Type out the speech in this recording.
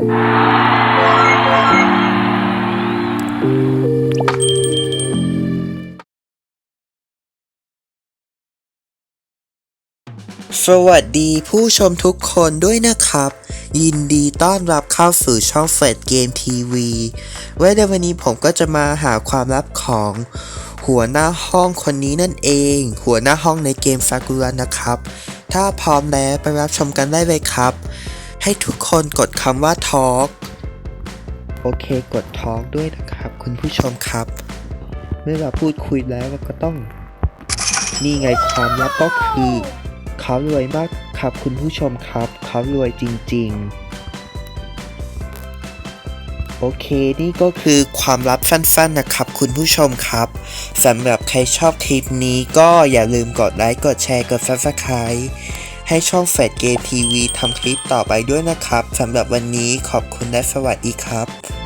สวัสดีผู้ชมทุกคนด้วยนะครับ ยินดีต้อนรับเข้าสู่ช่องเฟดเกมทีวีไว้ในวันนี้ผมก็จะมาหาความลับของ หัวหน้าห้องคนนี้นั่นเอง หัวหน้าห้องในเกมฟากุระนะครับ ถ้าพร้อมแล้วไปรับชมกันได้เลยครับ ให้ทุกคนกดคำว่าทอ l k โอเคกดทอ l k ด้วยนะครับ คุณผู้ชมครับ เมื่อเราพูดคุยแล้วเราก็ต้อง นี่ไงความลับก็คือ เขารวยมากครับคุณผู้ชมครับ เขารวยจริง ๆ โอเคนี่ก็คือความลับสั้นๆนะครับ คุณผู้ชมครับสำหรับใครชอบคลิปนี้ก็อย่าลืมกดไลค์กดแชร์กด Subscribe ให้ช่องแฟดเกทีวีทำคลิปต่อไปด้วยนะครับสำหรับวันนี้ขอบคุณและสวัสดีครับ